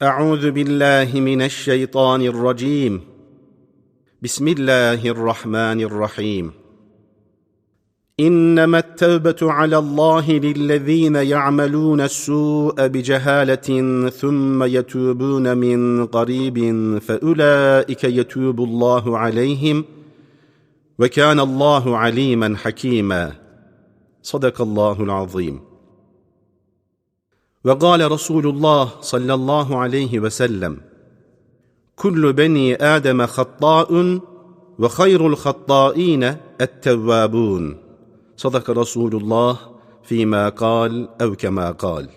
أعوذ بالله من الشيطان الرجيم. بسم الله الرحمن الرحيم. إنما التوبة على الله للذين يعملون السوء بجهالة ثم يتوبون من قريب فأولئك يتوب الله عليهم وكان الله عليما حكيما. صدق الله العظيم. وقال رسول الله صلى الله عليه وسلم كل بني ادم خطاء وخير الخطائين التوابون صدق رسول الله فيما قال اv kema قال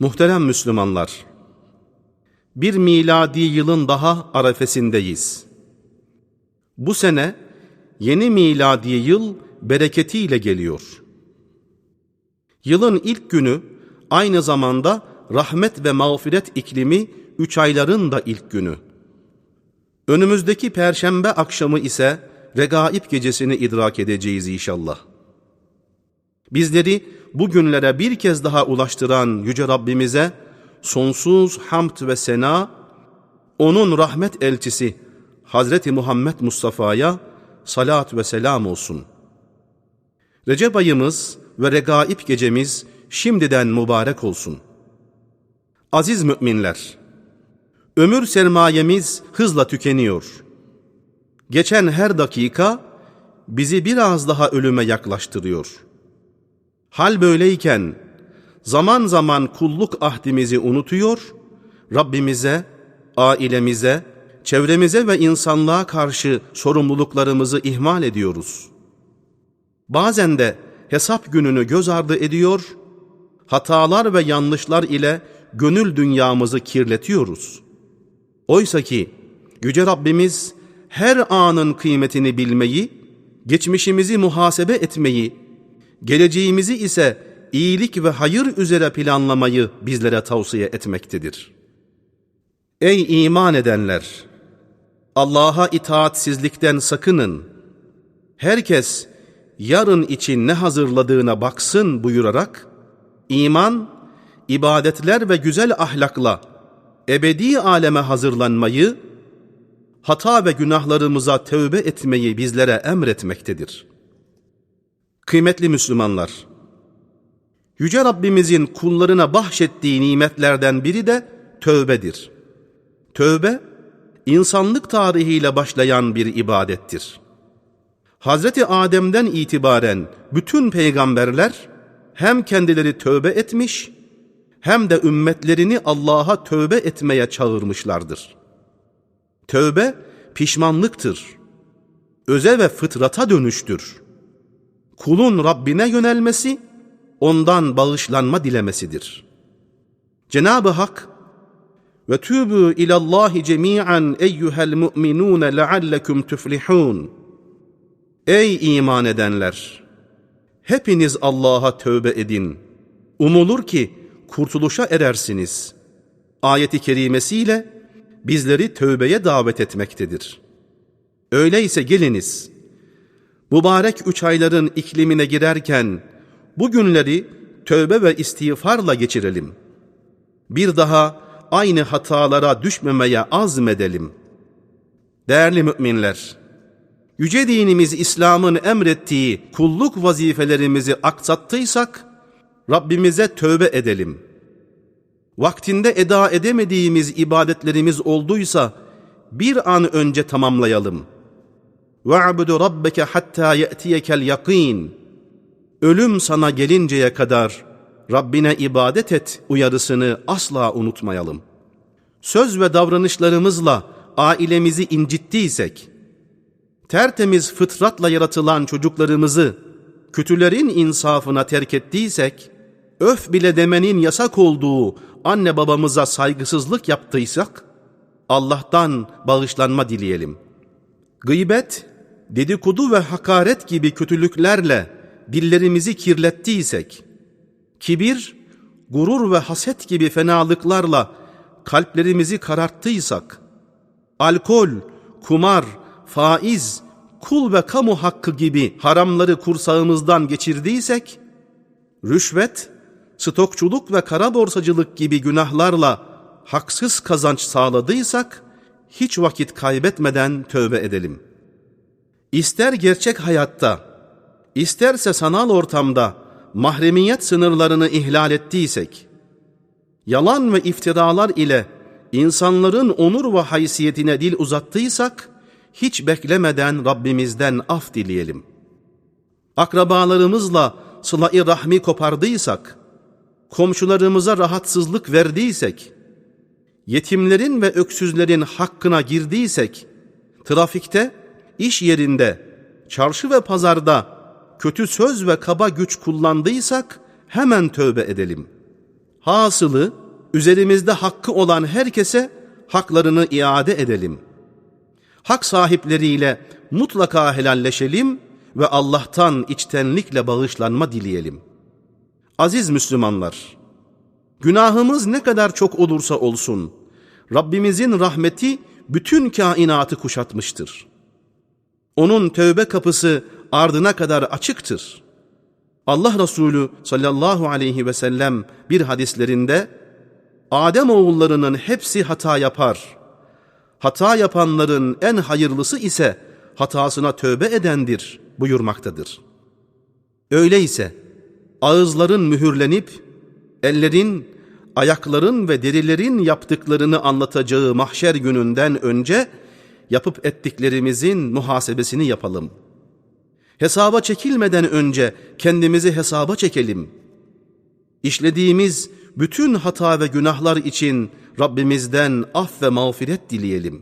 Muhterem Müslümanlar, bir miladi yılın daha arefesindeyiz. Bu sene yeni miladi yıl bereketiyle geliyor. Yılın ilk günü aynı zamanda rahmet ve mağfiret iklimi üç ayların da ilk günü. Önümüzdeki perşembe akşamı ise regaib gecesini idrak edeceğiz inşallah. Bizleri bu günlere bir kez daha ulaştıran Yüce Rabbimize sonsuz hamd ve sena, onun rahmet elçisi Hazreti Muhammed Mustafa'ya salat ve selam olsun. Recep ayımız ve regaib gecemiz şimdiden mübarek olsun. Aziz müminler, ömür sermayemiz hızla tükeniyor. Geçen her dakika bizi biraz daha ölüme yaklaştırıyor. Hal böyleyken zaman zaman kulluk ahdimizi unutuyor, Rabbimize, ailemize, çevremize ve insanlığa karşı sorumluluklarımızı ihmal ediyoruz. Bazen de hesap gününü göz ardı ediyor, hatalar ve yanlışlar ile gönül dünyamızı kirletiyoruz. Oysa ki Yüce Rabbimiz her anın kıymetini bilmeyi, geçmişimizi muhasebe etmeyi, geleceğimizi ise iyilik ve hayır üzere planlamayı bizlere tavsiye etmektedir. Ey iman edenler! Allah'a itaatsizlikten sakının. Herkes yarın için ne hazırladığına baksın buyurarak, iman, ibadetler ve güzel ahlakla ebedi aleme hazırlanmayı, hata ve günahlarımıza tövbe etmeyi bizlere emretmektedir. Kıymetli Müslümanlar, Yüce Rabbimizin kullarına bahşettiği nimetlerden biri de tövbedir. Tövbe, insanlık tarihiyle başlayan bir ibadettir. Hazreti Adem'den itibaren bütün peygamberler hem kendileri tövbe etmiş hem de ümmetlerini Allah'a tövbe etmeye çağırmışlardır. Tövbe pişmanlıktır. Öze ve fıtrata dönüştür. Kulun Rabbine yönelmesi, ondan bağışlanma dilemesidir. Cenab-ı Hak ve tübü ilallahi cemi'an eyyuhel mu'minun leallekum tuflihun. Ey iman edenler! Hepiniz Allah'a tövbe edin. Umulur ki kurtuluşa erersiniz. Ayeti kerimesiyle bizleri tövbeye davet etmektedir. Öyleyse geliniz. Mübarek üç ayların iklimine girerken bu günleri tövbe ve istiğfarla geçirelim. Bir daha aynı hatalara düşmemeye azmedelim. Değerli müminler, yüce dinimiz İslam'ın emrettiği kulluk vazifelerimizi aksattıysak Rabbimize tövbe edelim. Vaktinde eda edemediğimiz ibadetlerimiz olduysa bir an önce tamamlayalım. Ve'budu rabbeke hatta ye'tiyekel yakin. Ölüm sana gelinceye kadar Rabbine ibadet et uyarısını asla unutmayalım. Söz ve davranışlarımızla ailemizi incittiysek, tertemiz fıtratla yaratılan çocuklarımızı kötülerin insafına terk ettiysek, öf bile demenin yasak olduğu anne babamıza saygısızlık yaptıysak, Allah'tan bağışlanma dileyelim. Gıybet, dedikodu ve hakaret gibi kötülüklerle dillerimizi kirlettiysek, kibir, gurur ve haset gibi fenalıklarla kalplerimizi kararttıysak, alkol, kumar, faiz, kul ve kamu hakkı gibi haramları kursağımızdan geçirdiysek, rüşvet, stokçuluk ve kara borsacılık gibi günahlarla haksız kazanç sağladıysak, hiç vakit kaybetmeden tövbe edelim. İster gerçek hayatta, isterse sanal ortamda mahremiyet sınırlarını ihlal ettiysek, yalan ve iftiralar ile insanların onur ve haysiyetine dil uzattıysak, hiç beklemeden Rabbimizden af dileyelim. Akrabalarımızla sıla-i rahmi kopardıysak, komşularımıza rahatsızlık verdiysek, yetimlerin ve öksüzlerin hakkına girdiysek, trafikte, iş yerinde, çarşı ve pazarda kötü söz ve kaba güç kullandıysak hemen tövbe edelim. Hasılı, üzerimizde hakkı olan herkese haklarını iade edelim. Hak sahipleriyle mutlaka helalleşelim ve Allah'tan içtenlikle bağışlanma dileyelim. Aziz Müslümanlar, günahımız ne kadar çok olursa olsun, Rabbimizin rahmeti bütün kainatı kuşatmıştır. Onun tövbe kapısı ardına kadar açıktır. Allah Resulü sallallahu aleyhi ve sellem bir hadislerinde Adem oğullarının hepsi hata yapar. Hata yapanların en hayırlısı ise hatasına tövbe edendir buyurmaktadır. Öyleyse ağızların mühürlenip ellerin, ayakların ve derilerin yaptıklarını anlatacağı mahşer gününden önce yapıp ettiklerimizin muhasebesini yapalım. Hesaba çekilmeden önce kendimizi hesaba çekelim. İşlediğimiz bütün hata ve günahlar için Rabbimizden af ve mağfiret dileyelim.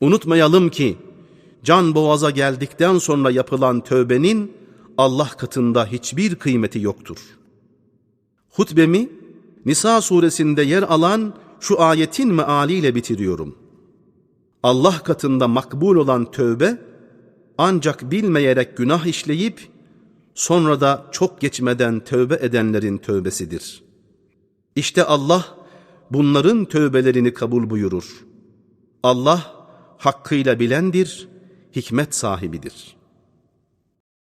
Unutmayalım ki can boğaza geldikten sonra yapılan tövbenin Allah katında hiçbir kıymeti yoktur. Hutbemi Nisa suresinde yer alan şu ayetin mealiyle bitiriyorum. Allah katında makbul olan tövbe ancak bilmeyerek günah işleyip sonra da çok geçmeden tövbe edenlerin tövbesidir. İşte Allah bunların tövbelerini kabul buyurur. Allah hakkıyla bilendir, hikmet sahibidir.''